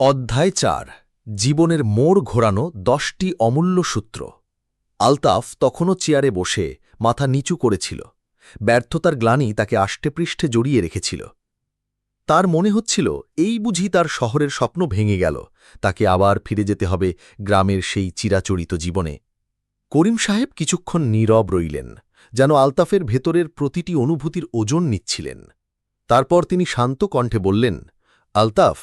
অধ্যায় চার, জীবনের মোড় ঘোরানো দশটি অমূল্য সূত্র। আলতাফ তখনও চেয়ারে বসে মাথা নিচু করেছিল। ব্যর্থতার গ্লানি তাকে আষ্টেপৃষ্ঠে জড়িয়ে রেখেছিল। তার মনে হচ্ছিল, এই বুঝি তার শহরের স্বপ্ন ভেঙে গেল। তাকে আবার ফিরে যেতে হবে গ্রামের সেই চিরাচরিত জীবনে। করিম সাহেব কিছুক্ষণ নীরব রইলেন, যেন আলতাফের ভেতরের প্রতিটি অনুভূতির ওজন নিচ্ছিলেন। তারপর তিনি শান্ত কণ্ঠে বললেন, আলতাফ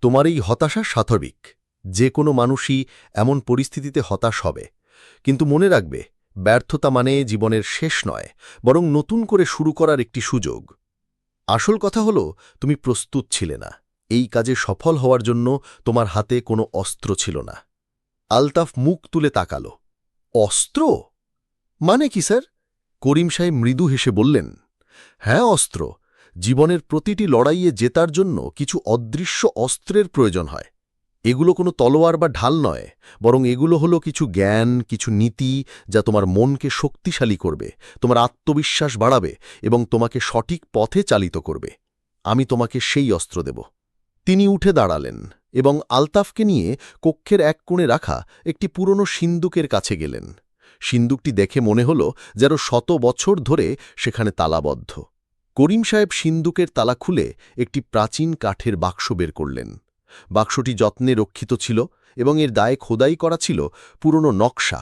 তোমার এই হতাশা স্বাভাবিক যে কোনো মানুষই এমন পরিস্থিতিতে হতাশ হবে। কিন্তু মনে রাখবে, ব্যর্থতা মানে জীবনের শেষ নয়, বরং নতুন করে শুরু করার একটি সুযোগ। আসল কথা হল, তুমি প্রস্তুত ছিলে না। এই কাজে সফল হওয়ার জন্য তোমার হাতে কোনো অস্ত্র ছিল না। আলতাফ মুখ তুলে তাকাল। অস্ত্র? মানে কি, স্যার? করিম সাহেব মৃদু হেসে বললেন হ্যাঁ অস্ত্র। জীবনের প্রতিটি লড়াইয়ে জেতার জন্য কিছু অদৃশ্য অস্ত্রের প্রয়োজন হয়। এগুলো কোনো তলোয়ার বা ঢাল নয়, বরং এগুলো হলো কিছু জ্ঞান, কিছু নীতি যা তোমার মনকে শক্তিশালী করবে, তোমার আত্মবিশ্বাস বাড়াবে এবং তোমাকে সঠিক পথে চালিত করবে। আমি তোমাকে সেই অস্ত্র দেব। তিনি উঠে দাঁড়ালেন এবং আলতাফকে নিয়ে কক্ষের এক কোণে রাখা একটি পুরনো সিন্দুকের কাছে গেলেন। সিন্দুকটি দেখে মনে হল যেন শত বছর ধরে সেখানে তালাবদ্ধ। করিম সাহেব সিন্দুকের তালা খুলে একটি প্রাচীন কাঠের বাক্স বের করলেন। বাক্সটি যত্নে রক্ষিত ছিল এবং এর দায়ে খোদাই করা ছিল পুরনো নকশা।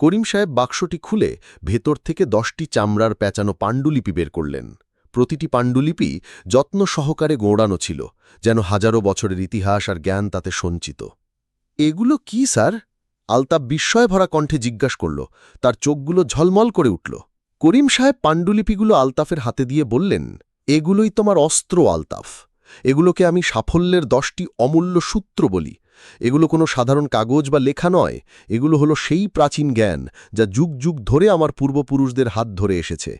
করিম সাহেব বাক্সটি খুলে ভেতর থেকে দশটি চামড়ার প্যাঁচানো পাণ্ডুলিপি বের করলেন। প্রতিটি পাণ্ডুলিপি যত্ন সহকারে গোড়ানো ছিল, যেন হাজারো বছরের ইতিহাস আর জ্ঞান তাতে সঞ্চিত। এগুলো কি, স্যার? আলতাপ বিস্ময় ভরা কণ্ঠে জিজ্ঞাস করল। তার চোখগুলো ঝলমল করে উঠল। করিম সাহেব পাণ্ডুলিপিগুলো আলতাফের হাতে দিয়ে বললেন, এগুলোই তোমার অস্ত্র, আলতাফ। এগুলোকে আমি সাফল্যের দশটি অমূল্য সূত্র বলি। এগুলো কোনো সাধারণ কাগজ বা লেখা নয়। এগুলো হলো সেই প্রাচীন জ্ঞান যা যুগ যুগ ধরে আমার পূর্বপুরুষদের হাত ধরে এসেছে।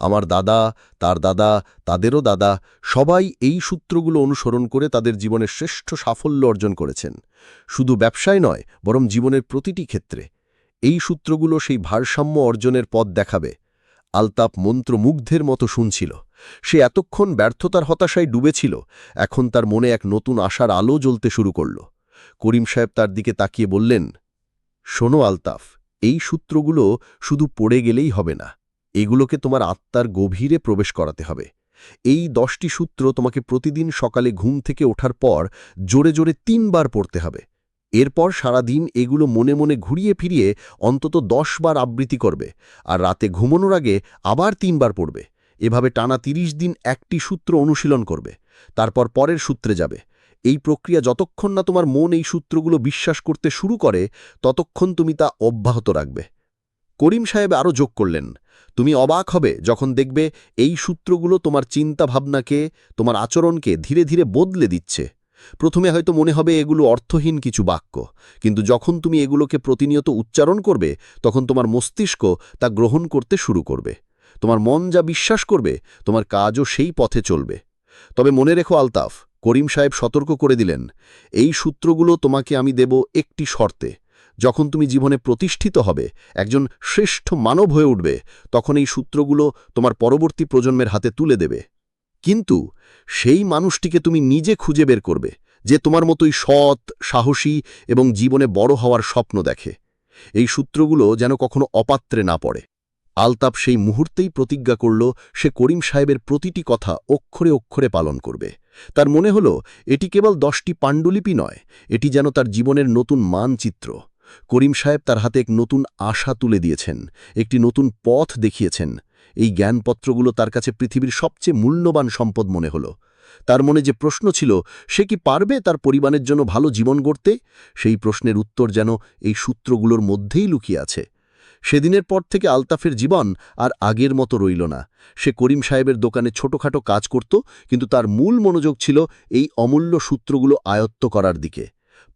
আমার দাদা, তার দাদা, তাদেরও দাদা, সবাই এই সূত্রগুলো অনুসরণ করে তাদের জীবনের শ্রেষ্ঠ সাফল্য অর্জন করেছেন। শুধু ব্যবসায় নয়, বরং জীবনের প্রতিটি ক্ষেত্রে। এই সূত্রগুলো সেই ভারসাম্য অর্জনের পথ দেখাবে। আলতাপ মন্ত্রমুগ্ধের মতো শুনছিল। সে এতক্ষণ ব্যর্থতার হতাশায় ডুবেছিল, এখন তার মনে এক নতুন আশার আলো জ্বলতে শুরু করল। করিম সাহেব তার দিকে তাকিয়ে বললেন, শোনো আলতাফ, এই সূত্রগুলো শুধু পড়ে গেলেই হবে না। এগুলোকে তোমার আত্মার গভীরে প্রবেশ করাতে হবে। এই দশটি সূত্র তোমাকে প্রতিদিন সকালে ঘুম থেকে ওঠার পর জোরে জোরে তিনবার পড়তে হবে। এরপর সারাদিন এগুলো মনে মনে ঘুরিয়ে ফিরিয়ে অন্তত দশ বার আবৃত্তি করবে, আর রাতে ঘুমানোর আগে আবার তিনবার পড়বে। এভাবে টানা ৩০ দিন একটি সূত্র অনুশীলন করবে, তারপর পরের সূত্রে যাবে। এই প্রক্রিয়া যতক্ষণ না তোমার মন এই সূত্রগুলো বিশ্বাস করতে শুরু করে, ততক্ষণ তুমি তা অব্যাহত রাখবে। করিম সাহেব আরও যোগ করলেন, তুমি অবাক হবে যখন দেখবে এই সূত্রগুলো তোমার চিন্তাভাবনাকে, তোমার আচরণকে ধীরে ধীরে বদলে দিচ্ছে। প্রথমে হয়তো মনে হবে এগুলো অর্থহীন কিছু বাক্য, কিন্তু যখন তুমি এগুলোকে প্রতিনিয়ত উচ্চারণ করবে, তখন তোমার মস্তিষ্ক তা গ্রহণ করতে শুরু করবে। তোমার মন যা বিশ্বাস করবে, তোমার কাজও সেই পথে চলবে। তবে মনে রেখো, আলতাফ, করিম সাহেব সতর্ক করে দিলেন, এই সূত্রগুলো তোমাকে আমি দেব একটি শর্তে। যখন তুমি জীবনে প্রতিষ্ঠিত হবে, একজন শ্রেষ্ঠ মানব হয়ে উঠবে, তখন এই সূত্রগুলো তোমার পরবর্তী প্রজন্মের হাতে তুলে দেবে। কিন্তু সেই মানুষটিকে তুমি নিজে খুঁজে বের করবে যে তোমার মতোই সৎ, সাহসী এবং জীবনে বড় হওয়ার স্বপ্ন দেখে। এই সূত্রগুলো যেন কখনো অপাত্রে না পড়ে। আলতাপ সেই মুহূর্তেই প্রতিজ্ঞা করল, সে করিম সাহেবের প্রতিটি কথা অক্ষরে অক্ষরে পালন করবে। তার মনে হল, এটি কেবল দশটি পাণ্ডুলিপি নয়, এটি যেন তার জীবনের নতুন মানচিত্র। করিম সাহেব তার হাতে এক নতুন আশা তুলে দিয়েছেন, একটি নতুন পথ দেখিয়েছেন এই জ্ঞানপত্রগুলো তার কাছে পৃথিবীর সবচেয়ে মূল্যবান সম্পদ মনে হল। তার মনে যে প্রশ্ন ছিল, সে কি পারবে তার পরিবারের জন্য ভালো জীবন গড়তে? সেই প্রশ্নের উত্তর যেন এই সূত্রগুলোর মধ্যেই লুকিয়ে আছে। সেদিনের পর থেকে আলতাফের জীবন আর আগের মতো রইল না। সে করিম সাহেবের দোকানে ছোটখাটো কাজ করত, কিন্তু তার মূল মনোযোগ ছিল এই অমূল্য সূত্রগুলো আয়ত্ত করার দিকে।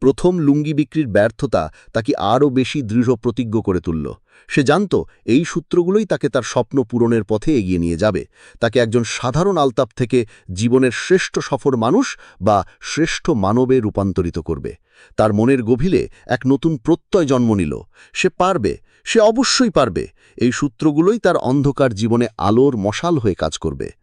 প্রথম লুঙ্গি বিক্রির ব্যর্থতা তাকে আরও বেশি দৃঢ় প্রতিজ্ঞ করে তুলল। সে জানত এই সূত্রগুলোই তাকে তার স্বপ্ন পূরণের পথে এগিয়ে নিয়ে যাবে। তাকে একজন সাধারণ আলতাপ থেকে জীবনের শ্রেষ্ঠ সফর মানুষ বা শ্রেষ্ঠ মানবে রূপান্তরিত করবে। তার মনের গভীরে এক নতুন প্রত্যয় জন্ম নিল। সে পারবে, সে অবশ্যই পারবে। এই সূত্রগুলোই তার অন্ধকার জীবনে আলোর মশাল হয়ে কাজ করবে।